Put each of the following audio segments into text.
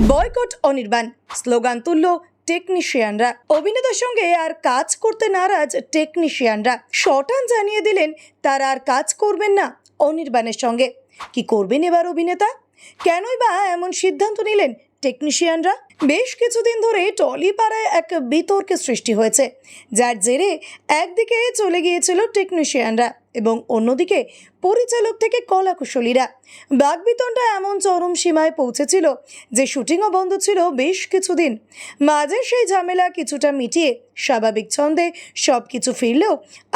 Boycott Anirban, slogan তুলল টেকনিশিয়ানরা। অভিনেতার সঙ্গে আর কাজ করতে নারাজ টেকনিশিয়ানরা। শটান জানিয়ে দিলেন, তারা আর কাজ করবেন না অনির্বাণের সঙ্গে। কি করবেন এবার অভিনেতা? কেনই বা এমন সিদ্ধান্ত নিলেন টেকনিশিয়ানরা? বেশ কিছুদিন ধরে টলিপাড়ায় এক বিতর্কের সৃষ্টি হয়েছে, যার জেরে একদিকে চলে গিয়েছিল টেকনিশিয়ানরা এবং অন্যদিকে পরিচালক থেকে কলাকুশলীরা। বাগবিতণ্ডা এমন চরম সীমায় পৌঁছেছিল যে শুটিংও বন্ধ ছিল বেশ কিছুদিন। মাঝে সেই ঝামেলা কিছুটা মিটিয়ে স্বাভাবিক ছন্দে সব কিছু ফিরলেও,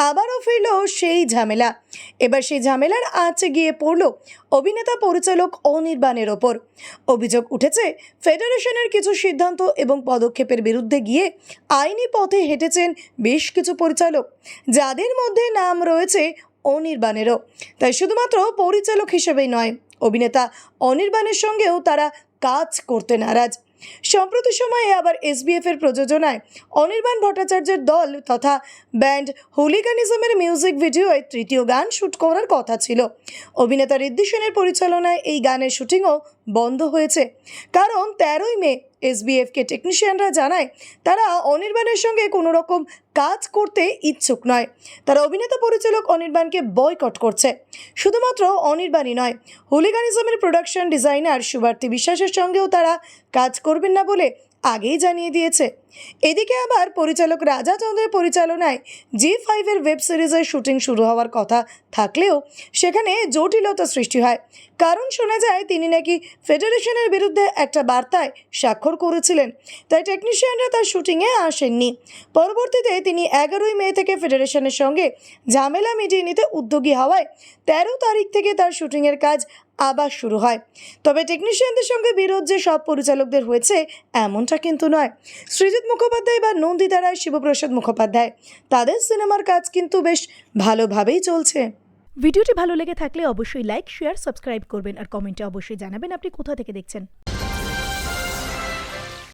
আবারও ফিরল সেই ঝামেলা। এবার সেই ঝামেলার আঁচে গিয়ে পড়ল অভিনেতা পরিচালক অনির্বাণের ওপর। অভিযোগ উঠেছে, ফেডারেশনের কিছু সিদ্ধান্ত এবং পদক্ষেপের বিরুদ্ধে গিয়ে আইনি পথে হেঁটেছেন বেশ কিছু পরিচালক, যাদের মধ্যে নাম রয়েছে অনির্বাণেরও। তাই শুধুমাত্র পরিচালক হিসেবেই নয়, অভিনেতা অনির্বাণের সঙ্গেও তারা কাজ করতে নারাজ। সম্প্রতি সময়ে আবার এসবিএফ এর প্রযোজনায় অনির্বাণ ভট্টাচার্যের দল তথা ব্যান্ড হুলিগানিজমের মিউজিক ভিডিওয় তৃতীয় গান শ্যুট করার কথা ছিল। অভিনেতা ঋদ্ধি সেনের পরিচালনায় এই গানের শুটিংও বন্ধ হয়েছে। কারণ তেরোই মে এসবিএফকে টেকনিশিয়ানরা জানায়, তারা অনির্বাণের সঙ্গে কোনো রকম কাজ করতে ইচ্ছুক নয়। তারা অভিনেতা পরিচালক অনির্বাণকে বয়কট করছে। শুধুমাত্র অনির্বাণই নয় হুলিগানিজমের প্রোডাকশন ডিজাইনার সুবার্থী বিশ্বাসের সঙ্গেও তারা কাজ করবেন না বলে আগেই জানিয়ে দিয়েছে। এদিকে আবার পরিচালক রাজা চন্দ্রের পরিচালনায় জি ফাইভের ওয়েব সিরিজের শুটিং শুরু হওয়ার কথা থাকলেও সেখানে জটিলতা সৃষ্টি হয়। কারণ শোনা যায়, তিনি নাকি ফেডারেশনের বিরুদ্ধে একটা বার্তায় স্বাক্ষর করেছিলেন, তাই টেকনিশিয়ানরা তার শুটিংয়ে আসেননি। পরবর্তীতে তিনি এগারোই মে থেকে ফেডারেশনের সঙ্গে ঝামেলা মিটিয়ে নিতে উদ্যোগী হওয়ায় তেরো তারিখ থেকে তার শুটিংয়ের কাজ আবার শুরু হয়। তবে টেকনিশিয়ানদের সঙ্গে বিরোধ যে সব পরিচালকদের হয়েছে, এমনটা কিন্তু নয়। সৃজিৎ মুখোপাধ্যায় বা নন্দিতা রায় শিবপ্রসাদ মুখোপাধ্যায়। তাদের সিনেমার কাজ কিন্তু বেশ ভালোভাবেই চলছে। ভিডিওটি ভালো লেগে থাকলে অবশ্যই লাইক, শেয়ার, সাবস্ক্রাইব করবেন আর কমেন্টে অবশ্যই জানাবেন আপনি কোথা থেকে দেখছেন।